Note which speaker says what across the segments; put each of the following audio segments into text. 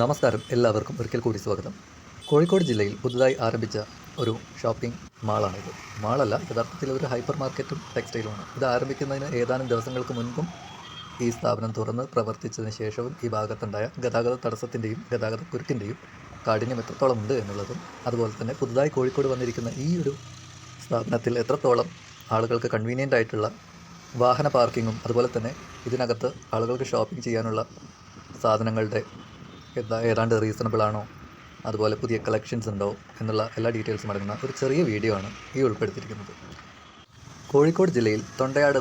Speaker 1: നമസ്കാരം എല്ലാവർക്കും ഒരിക്കൽ കൂടി സ്വാഗതം. കോഴിക്കോട് ജില്ലയിൽ പുതുതായി ആരംഭിച്ച ഒരു ഷോപ്പിംഗ് മാളാണിത്. മാളല്ല യഥാർത്ഥത്തിൽ ഒരു ഹൈപ്പർ മാർക്കറ്റും ടെക്സ്റ്റൈലുമാണ്. ഇത് ആരംഭിക്കുന്നതിന് ഏതാനും ദിവസങ്ങൾക്ക് മുൻപും ഈ സ്ഥാപനം തുറന്ന് പ്രവർത്തിച്ചതിന് ശേഷവും ഈ ഭാഗത്തുണ്ടായ ഗതാഗത തടസ്സത്തിന്റെയും ഗതാഗത കുരുക്കിന്റെയും കാഠിന്യം എത്രത്തോളം ഉണ്ട് എന്നുള്ളതും അതുപോലെ തന്നെ പുതുതായി കോഴിക്കോട് വന്നിരിക്കുന്ന ഈ ഒരു സ്ഥാപനത്തിൽ എത്രത്തോളം ആളുകൾക്ക് കൺവീനിയന്റ് ആയിട്ടുള്ള വാഹന പാർക്കിങ്ങും അതുപോലെ തന്നെ ഇതിനകത്ത് ആളുകൾക്ക് ഷോപ്പിംഗ് ചെയ്യാനുള്ള സാധനങ്ങളുടെ ഏതാ ഏതാണ്ട് റീസണബിൾ ആണോ? അതുപോലെ പുതിയ കളക്ഷൻസ് ഉണ്ടോ? എന്നുള്ള എല്ലാ ഡീറ്റെയിൽസും അടങ്ങുന്ന ഒരു ചെറിയ വീഡിയോ ആണ് ഈ ഉൾപ്പെടുത്തിയിരിക്കുന്നത്. കോഴിക്കോട് ജില്ലയിൽ തൊണ്ടയാട്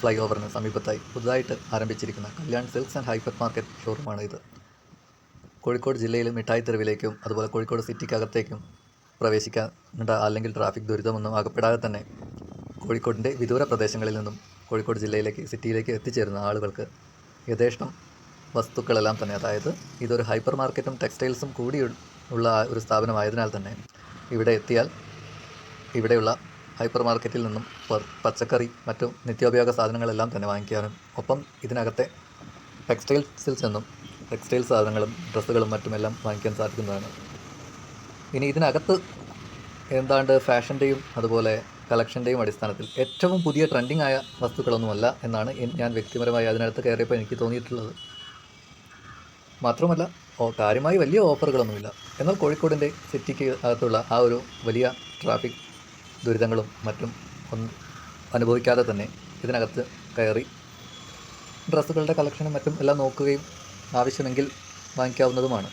Speaker 1: ഫ്ലൈ ഓവറിന് സമീപത്തായി പുതുതായിട്ട് ആരംഭിച്ചിരിക്കുന്ന Kalyan silks and hyper market ഷോറൂമാണ് ഇത്. കോഴിക്കോട് ജില്ലയിൽ മിഠായി തെരുവിലേക്കും അതുപോലെ കോഴിക്കോട് സിറ്റിക്കകത്തേക്കും പ്രവേശിക്കാനുണ്ട അല്ലെങ്കിൽ ട്രാഫിക് ദുരിതമൊന്നും അകപ്പെടാതെ തന്നെ കോഴിക്കോടിന്റെ വിദൂര പ്രദേശങ്ങളിൽ നിന്നും കോഴിക്കോട് ജില്ലയിലേക്ക് സിറ്റിയിലേക്ക് എത്തിച്ചേരുന്ന ആളുകൾക്ക് യഥേഷ്ടം വസ്തുക്കളെല്ലാം തന്നെ. അതായത് ഇതൊരു ഹൈപ്പർ മാർക്കറ്റും ടെക്സ്റ്റൈൽസും കൂടി ഉള്ള ഒരു സ്ഥാപനമായതിനാൽ തന്നെ ഇവിടെ എത്തിയാൽ ഇവിടെയുള്ള ഹൈപ്പർ മാർക്കറ്റിൽ നിന്നും പച്ചക്കറി മറ്റു നിത്യോപയോഗ സാധനങ്ങളെല്ലാം തന്നെ വാങ്ങിക്കാനും. ഒപ്പം ഇതിനകത്തെ ടെക്സ്റ്റൈൽസിൽ നിന്നും ടെക്സ്റ്റൈൽ സാധനങ്ങളും ഡ്രസ്സുകളും മറ്റുമെല്ലാം വാങ്ങിക്കാൻ സാധിക്കുന്നതാണ്. ഇനി ഇതിനകത്ത് എന്താണ്ട് ഫാഷന്റെയും അതുപോലെ കളക്ഷന്റെയും അടിസ്ഥാനത്തിൽ ഏറ്റവും പുതിയ ട്രെൻഡിങ് ആയ വസ്തുക്കളൊന്നുമല്ല എന്നാണ് ഞാൻ വ്യക്തിപരമായി അതിനകത്ത് കയറിയപ്പോൾ എനിക്ക് തോന്നിയിട്ടുള്ളത്. മാത്രമല്ല കാര്യമായി വലിയ ഓഫറുകളൊന്നുമില്ല. എന്നാൽ കോഴിക്കോടിന്റെ സിറ്റിക്ക് അകത്തുള്ള ആ ഒരു വലിയ ട്രാഫിക് ദുരിതങ്ങളും മറ്റും അനുഭവിക്കാതെ തന്നെ ഇതിനകത്ത് കയറി ഡ്രസ്സുകളുടെ കളക്ഷനും മറ്റും എല്ലാം നോക്കുകയും ആവശ്യമെങ്കിൽ വാങ്ങിക്കാവുന്നതുമാണ്.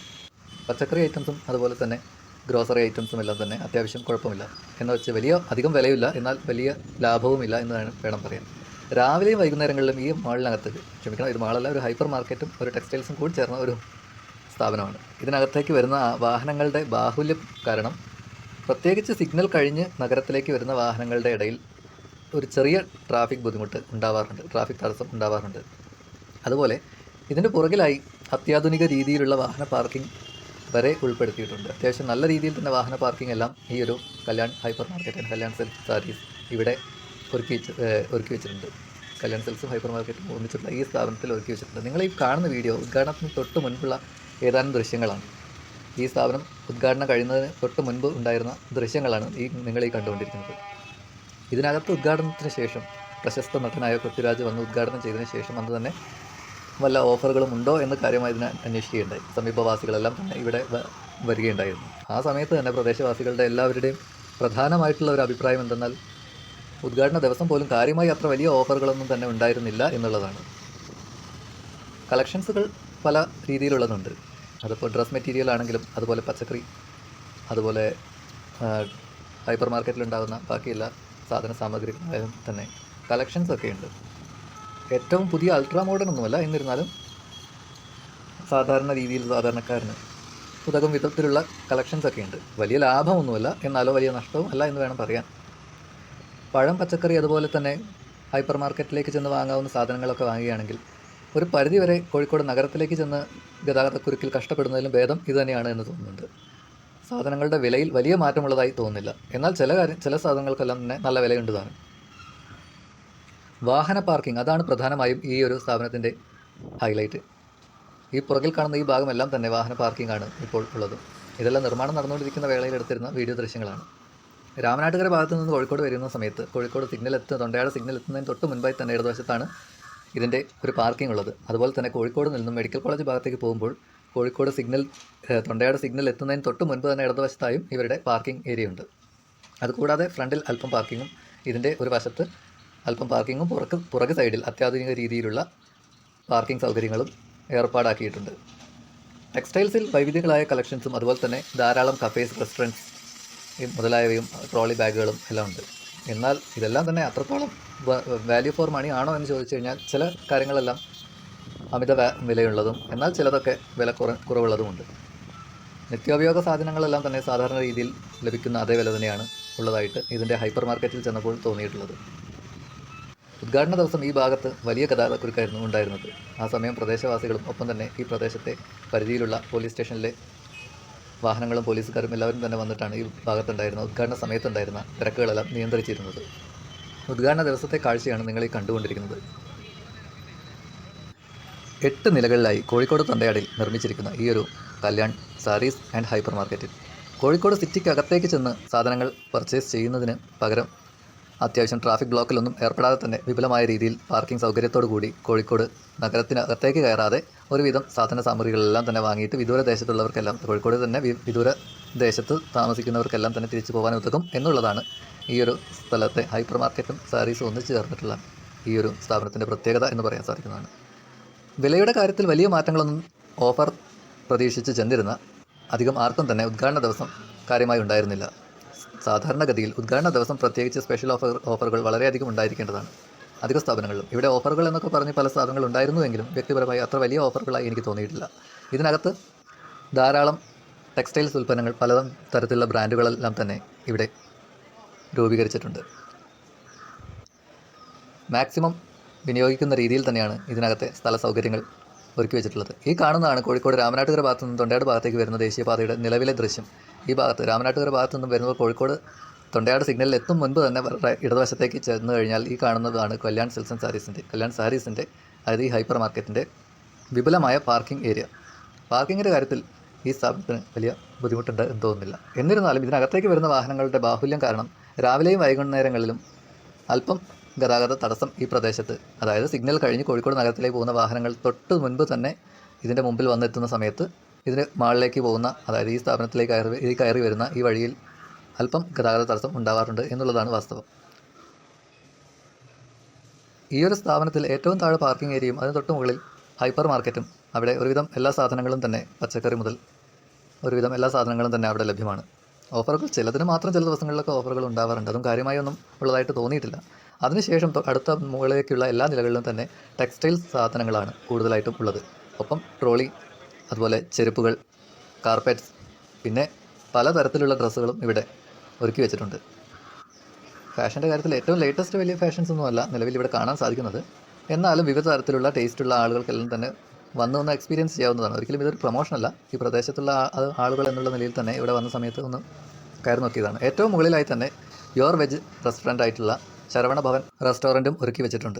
Speaker 1: പച്ചക്കറി ഐറ്റംസും അതുപോലെ തന്നെ ഗ്രോസറി ഐറ്റംസും എല്ലാം തന്നെ അത്യാവശ്യം കുഴപ്പമില്ല. എന്ന് വെച്ച് വലിയ അധികം വിലയില്ല. എന്നാൽ വലിയ ലാഭവുമില്ല എന്ന് വേണം പറയാൻ. രാവിലെയും വൈകുന്നേരങ്ങളിലും ഈ മാളിനകത്ത് ക്ഷമിക്കണം ഇത് മാളല്ല ഒരു ഹൈപ്പർ മാർക്കറ്റും ഒരു ടെക്സ്റ്റൈൽസും കൂടി ചേർന്ന ഒരു സ്ഥാപനമാണ്. ഇതിനകത്തേക്ക് വരുന്ന വാഹനങ്ങളുടെ ബാഹുല്യം കാരണം പ്രത്യേകിച്ച് സിഗ്നൽ കഴിഞ്ഞ് നഗരത്തിലേക്ക് വരുന്ന വാഹനങ്ങളുടെ ഇടയിൽ ഒരു ചെറിയ ട്രാഫിക് ബുദ്ധിമുട്ട് ഉണ്ടാവാറുണ്ട് ട്രാഫിക് തടസ്സം ഉണ്ടാവാറുണ്ട്. അതുപോലെ ഇതിന്റെ പുറകിലായി അത്യാധുനിക രീതിയിലുള്ള വാഹന പാർക്കിംഗ് വരെ ഉൾപ്പെടുത്തിയിട്ടുണ്ട്. അത്യാവശ്യം നല്ല രീതിയിൽ തന്നെ വാഹന പാർക്കിംഗ് എല്ലാം ഈ ഒരു Kalyan hyper market and Kalyan self saris ഇവിടെ ഒരുക്കി വെച്ച് ഒരുക്കി വെച്ചിട്ടുണ്ട്. കല്യാൺ സെൽസും ഹൈപ്പർ മാർക്കറ്റും ഒന്നിച്ചിട്ടുള്ള ഈ സ്ഥാപനത്തിൽ ഒരുക്കി വെച്ചിട്ടുണ്ട്. നിങ്ങൾ ഈ കാണുന്ന വീഡിയോ ഉദ്ഘാടനത്തിന് തൊട്ട് മുൻപുള്ള ഏതാനും ദൃശ്യങ്ങളാണ്. ഈ സ്ഥാപനം ഉദ്ഘാടനം കഴിയുന്നതിന് തൊട്ട് മുൻപ് ഉണ്ടായിരുന്ന ദൃശ്യങ്ങളാണ് ഈ നിങ്ങൾ ഈ കണ്ടുകൊണ്ടിരിക്കുന്നത്. ഇതിനകത്ത് ഉദ്ഘാടനത്തിന് ശേഷം പ്രശസ്ത നടനായ പൃഥ്വിരാജ് വന്ന് ഉദ്ഘാടനം ചെയ്തതിന് ശേഷം അന്ന് തന്നെ വല്ല ഓഫറുകളും ഉണ്ടോ എന്ന് കാര്യമായി ഇതിനെ അന്വേഷിക്കുകയുണ്ടായി. സമീപവാസികളെല്ലാം തന്നെ ഇവിടെ വരികയുണ്ടായിരുന്നു. ആ സമയത്ത് തന്നെ പ്രദേശവാസികളുടെ എല്ലാവരുടെയും പ്രധാനമായിട്ടുള്ള ഒരു അഭിപ്രായം എന്തെന്നാൽ ഉദ്ഘാടന ദിവസം പോലും കാര്യമായി അത്ര വലിയ ഓഫറുകളൊന്നും തന്നെ ഉണ്ടായിരുന്നില്ല എന്നുള്ളതാണ്. കളക്ഷൻസുകൾ പല രീതിയിലുള്ളതുണ്ട്. അതിപ്പോൾ ഡ്രസ് മെറ്റീരിയൽ ആണെങ്കിലും അതുപോലെ പച്ചക്കറി അതുപോലെ ഹൈപ്പർ മാർക്കറ്റിലുണ്ടാകുന്ന ബാക്കി എല്ലാ സാധന സാമഗ്രികളായാലും തന്നെ കളക്ഷൻസ് ഒക്കെ ഉണ്ട്. ഏറ്റവും പുതിയ അൾട്രാ മോഡൺ ഒന്നുമല്ല എന്നിരുന്നാലും സാധാരണ രീതിയിൽ സാധാരണക്കാരന് ഉതകും വിധത്തിലുള്ള കളക്ഷൻസ് ഒക്കെ ഉണ്ട്. വലിയ ലാഭമൊന്നുമല്ല എന്നാലോ വലിയ നഷ്ടവും അല്ല എന്ന് വേണം പറയാൻ. പഴം പച്ചക്കറി അതുപോലെ തന്നെ ഹൈപ്പർ മാർക്കറ്റിലേക്ക് ചെന്ന് വാങ്ങാവുന്ന സാധനങ്ങളൊക്കെ വാങ്ങുകയാണെങ്കിൽ ഒരു പരിധിവരെ കോഴിക്കോട് നഗരത്തിലേക്ക് ചെന്ന് ഗതാഗതക്കുരുക്കിൽ കഷ്ടപ്പെടുന്നതിലും ഭേദം ഇതുതന്നെയാണ് എന്ന് തോന്നുന്നുണ്ട്. സാധനങ്ങളുടെ വിലയിൽ വലിയ മാറ്റമുള്ളതായി തോന്നുന്നില്ല. എന്നാൽ ചില കാര്യം ചില സാധനങ്ങൾക്കെല്ലാം തന്നെ നല്ല വിലയുണ്ട് താനും. വാഹന പാർക്കിംഗ് അതാണ് പ്രധാനമായും ഈ ഒരു സ്ഥാപനത്തിന്റെ ഹൈലൈറ്റ്. ഈ പുറകിൽ കാണുന്ന ഈ ഭാഗമെല്ലാം തന്നെ വാഹന പാർക്കിംഗ് ആണ് ഇപ്പോൾ ഉള്ളത്. ഇതെല്ലാം നിർമ്മാണം നടന്നുകൊണ്ടിരിക്കുന്ന വേളയിൽ എടുത്തിരുന്ന വീഡിയോ ദൃശ്യങ്ങളാണ്. രാമനാട്ടുകര ഭാഗത്ത് നിന്ന് കോഴിക്കോട് വരുന്ന സമയത്ത് കോഴിക്കോട് സിഗ്നൽ എത്തുന്ന തൊണ്ടയാട് സിഗ്നൽ എത്തുന്നതിന് തൊട്ട് മുൻപായി തന്നെ ഇടതുവശത്താണ് ഇതിന്റെ ഒരു പാർക്കിംഗ് ഉള്ളത്. അതുപോലെ തന്നെ കോഴിക്കോട് നിന്നും മെഡിക്കൽ കോളേജ് ഭാഗത്തേക്ക് പോകുമ്പോൾ കോഴിക്കോട് സിഗ്നൽ തൊണ്ടയാട് സിഗ്നൽ എത്തുന്നതിന് തൊട്ട് മുൻപ് തന്നെ ഇടതുവശത്തായും ഇവരുടെ പാർക്കിംഗ് ഏരിയ ഉണ്ട്. അതുകൂടാതെ ഫ്രണ്ടിൽ അല്പം പാർക്കിങ്ങും ഇതിന്റെ ഒരു വശത്ത് അല്പം പാർക്കിങ്ങും പുറക്ക് പുറക് സൈഡിൽ അത്യാധുനിക രീതിയിലുള്ള പാർക്കിംഗ് സൗകര്യങ്ങളും ഏർപ്പാടാക്കിയിട്ടുണ്ട്. ടെക്സ്റ്റൈൽസിൽ വൈവിധ്യങ്ങളായ കളക്ഷൻസും അതുപോലെ തന്നെ ധാരാളം കഫേസ് റെസ്റ്റോറന്റ്സ് മുതലായവയും ട്രോളി ബാഗുകളും എല്ലാം ഉണ്ട്. എന്നാൽ ഇതെല്ലാം തന്നെ അത്രത്തോളം വാല്യൂ ഫോർ മണി ആണോ എന്ന് ചോദിച്ചു കഴിഞ്ഞാൽ ചില കാര്യങ്ങളെല്ലാം അമിത വിലയുള്ളതും എന്നാൽ ചിലതൊക്കെ വില കുറ കുറവുള്ളതുമുണ്ട് നിത്യോപയോഗ സാധനങ്ങളെല്ലാം തന്നെ സാധാരണ രീതിയിൽ ലഭിക്കുന്ന അതേ വില തന്നെയാണ് ഉള്ളതായിട്ട് ഇതിന്റെ ഹൈപ്പർ മാർക്കറ്റിൽ ചെന്നപ്പോൾ തോന്നിയിട്ടുള്ളത്. ഉദ്ഘാടന ദിവസം ഈ ഭാഗത്ത് വലിയ ഗതാഗതക്കുരുക്കായിരുന്നു ഉണ്ടായിരുന്നത്. ആ സമയം പ്രദേശവാസികളും ഒപ്പം തന്നെ ഈ പ്രദേശത്തെ പരിധിയിലുള്ള പോലീസ് സ്റ്റേഷനിലെ വാഹനങ്ങളും പോലീസുകാരും എല്ലാവരും തന്നെ വന്നിട്ടാണ് ഈ ഭാഗത്തുണ്ടായിരുന്ന ഉദ്ഘാടന സമയത്തുണ്ടായിരുന്ന തിരക്കുകളെല്ലാം നിയന്ത്രിച്ചിരുന്നത്. ഉദ്ഘാടന ദിവസത്തെ കാഴ്ചയാണ് നിങ്ങൾ ഈ കണ്ടുകൊണ്ടിരിക്കുന്നത്. എട്ട് നിലകളിലായി കോഴിക്കോട് തൊണ്ടയാടിൽ നിർമ്മിച്ചിരിക്കുന്ന ഈ ഒരു കല്യാൺ സാരീസ് ആൻഡ് ഹൈപ്പർ മാർക്കറ്റിൽ. കോഴിക്കോട് സിറ്റിക്ക് അകത്തേക്ക് ചെന്ന് സാധനങ്ങൾ പർച്ചേസ് ചെയ്യുന്നതിന് പകരം അത്യാവശ്യം ട്രാഫിക് ബ്ലോക്കിലൊന്നും ഏർപ്പെടാതെ തന്നെ വിപുലമായ രീതിയിൽ പാർക്കിംഗ് സൗകര്യത്തോടു കൂടി കോഴിക്കോട് നഗരത്തിനകത്തേക്ക് കയറാതെ ഒരുവിധം സാധന സാമഗ്രികളെല്ലാം തന്നെ വാങ്ങിയിട്ട് വിദൂര ദേശത്തുള്ളവർക്കെല്ലാം കോഴിക്കോട് തന്നെ വിദൂര ദേശത്ത് താമസിക്കുന്നവർക്കെല്ലാം തന്നെ തിരിച്ചു പോകാൻ ഉതകും എന്നുള്ളതാണ് ഈ ഒരു സ്ഥലത്തെ ഹൈപ്പർ മാർക്കറ്റും സാരീസും ഒന്നിച്ചു ചേർന്നിട്ടുള്ള ഈ ഒരു സ്ഥാപനത്തിന്റെ പ്രത്യേകത എന്ന് പറയാൻ സാധിക്കുന്നതാണ്. വിലയുടെ കാര്യത്തിൽ വലിയ മാറ്റങ്ങളൊന്നും ഓഫർ പ്രതീക്ഷിച്ച് ചെന്നിരുന്ന അധികം ആർക്കും തന്നെ ഉദ്ഘാടന ദിവസം കാര്യമായി ഉണ്ടായിരുന്നില്ല. സാധാരണഗതിയിൽ ഉദ്ഘാടന ദിവസം പ്രത്യേകിച്ച് സ്പെഷ്യൽ ഓഫർ ഓഫറുകൾ വളരെയധികം ഉണ്ടായിരിക്കേണ്ടതാണ്. അധിക സ്ഥാപനങ്ങളിലും. ഇവിടെ ഓഫറുകൾ എന്നൊക്കെ പറഞ്ഞ് പല സ്ഥാപനങ്ങൾ ഉണ്ടായിരുന്നുവെങ്കിലും വ്യക്തിപരമായി അത്ര വലിയ ഓഫറുകളായി എനിക്ക് തോന്നിയിട്ടില്ല. ഇതിനകത്ത് ധാരാളം ടെക്സ്റ്റൈൽസ് ഉൽപ്പന്നങ്ങൾ പല തരത്തിലുള്ള ബ്രാൻഡുകളെല്ലാം തന്നെ ഇവിടെ രൂപീകരിച്ചിട്ടുണ്ട്. മാക്സിമം വിനിയോഗിക്കുന്ന രീതിയിൽ തന്നെയാണ് ഇതിനകത്തെ സ്ഥല സൗകര്യങ്ങൾ ഒരുക്കി വെച്ചിട്ടുള്ളത്. ഈ കാണുന്നതാണ് കോഴിക്കോട് രാമനാട്ടുകര ഭാഗത്തു നിന്ന് തൊണ്ടയാട് ഭാഗത്തേക്ക് വരുന്ന ദേശീയപാതയുടെ നിലവിലെ ദൃശ്യം. ഈ ഭാഗത്ത് രാമനാട്ടുകര ഭാഗത്തു നിന്നും വരുമ്പോൾ കോഴിക്കോട് തൊണ്ടയാട് സിഗ്നലിൽ എത്തും മുൻപ് തന്നെ ഇടതുവശത്തേക്ക് ചെന്ന് കഴിഞ്ഞാൽ ഈ കാണുന്നതാണ് കല്യാൺ സിൽസൺ സാരീസിന്റെ. കല്യാൺ സാരീസിന്റെ അതായത് ഈ ഹൈപ്പർ മാർക്കറ്റിന്റെ വിപുലമായ പാർക്കിംഗ് ഏരിയ. പാർക്കിങ്ങിന്റെ കാര്യത്തിൽ ഈ സ്ഥാപനത്തിന് വലിയ ബുദ്ധിമുട്ടുണ്ട് എന്ന് തോന്നുന്നില്ല. എന്നിരുന്നാലും ഇതിനകത്തേക്ക് വരുന്ന വാഹനങ്ങളുടെ ബാഹുല്യം കാരണം രാവിലെയും വൈകുന്നേരങ്ങളിലും അല്പം ഗതാഗത തടസ്സം ഈ പ്രദേശത്ത്. അതായത് സിഗ്നൽ കഴിഞ്ഞ് കോഴിക്കോട് നഗരത്തിലേക്ക് പോകുന്ന വാഹനങ്ങൾ തൊട്ട് മുൻപ് തന്നെ ഇതിന്റെ മുമ്പിൽ വന്നെത്തുന്ന സമയത്ത് ഇതിന് മാളിലേക്ക് പോകുന്ന അതായത് ഈ സ്ഥാപനത്തിലേക്ക് കയറി കയറി വരുന്ന ഈ വഴിയിൽ അല്പം ഗതാഗത തടസ്സം ഉണ്ടാവാറുണ്ട് എന്നുള്ളതാണ് വാസ്തവം. ഈ ഒരു സ്ഥാപനത്തിൽ ഏറ്റവും താഴെ പാർക്കിംഗ് ഏരിയയും അതിന് തൊട്ട് മുകളിൽ ഹൈപ്പർ മാർക്കറ്റും അവിടെ ഒരുവിധം എല്ലാ സാധനങ്ങളും തന്നെ പച്ചക്കറി മുതൽ ഒരുവിധം എല്ലാ സാധനങ്ങളും തന്നെ അവിടെ ലഭ്യമാണ്. ഓഫറുകൾ ചിലതിന് മാത്രം ചില ദിവസങ്ങളിലൊക്കെ ഓഫറുകൾ ഉണ്ടാവാറുണ്ട്. അതും കാര്യമായി ഒന്നും ഉള്ളതായിട്ട് തോന്നിയിട്ടില്ല. അതിനുശേഷം അടുത്ത മുകളിലേക്കുള്ള എല്ലാ നിലകളിലും തന്നെ ടെക്സ്റ്റൈൽ സാധനങ്ങളാണ് കൂടുതലായിട്ടും ഉള്ളത്. ഒപ്പം ട്രോളി അതുപോലെ ചെരുപ്പുകൾ കാർപ്പറ്റ്സ് പിന്നെ പലതരത്തിലുള്ള ഡ്രസ്സുകളും ഇവിടെ ഒരുക്കി വെച്ചിട്ടുണ്ട്. ഫാഷന്റെ കാര്യത്തിൽ ഏറ്റവും ലേറ്റസ്റ്റ് വലിയ ഫാഷൻസ് ഒന്നുമല്ല നിലവിൽ ഇവിടെ കാണാൻ സാധിക്കുന്നത്. എന്നാലും വിവിധ തരത്തിലുള്ള ടേസ്റ്റുള്ള ആളുകൾക്കെല്ലാം തന്നെ വന്ന് ഒന്ന് എക്സ്പീരിയൻസ് ചെയ്യാവുന്നതാണ്. ഒരിക്കലും ഇതൊരു പ്രൊമോഷനല്ല ഈ പ്രദേശത്തുള്ള ആളുകൾ എന്നുള്ള നിലയിൽ തന്നെ ഇവിടെ വന്ന സമയത്ത് ഒന്ന് കയറി നോക്കിയതാണ്. ഏറ്റവും മുകളിലായി തന്നെ യുവർ വെജ് റെസ്റ്റോറന്റ് ആയിട്ടുള്ള ശരവണ ഭവൻ റെസ്റ്റോറന്റും ഒരുക്കി വെച്ചിട്ടുണ്ട്.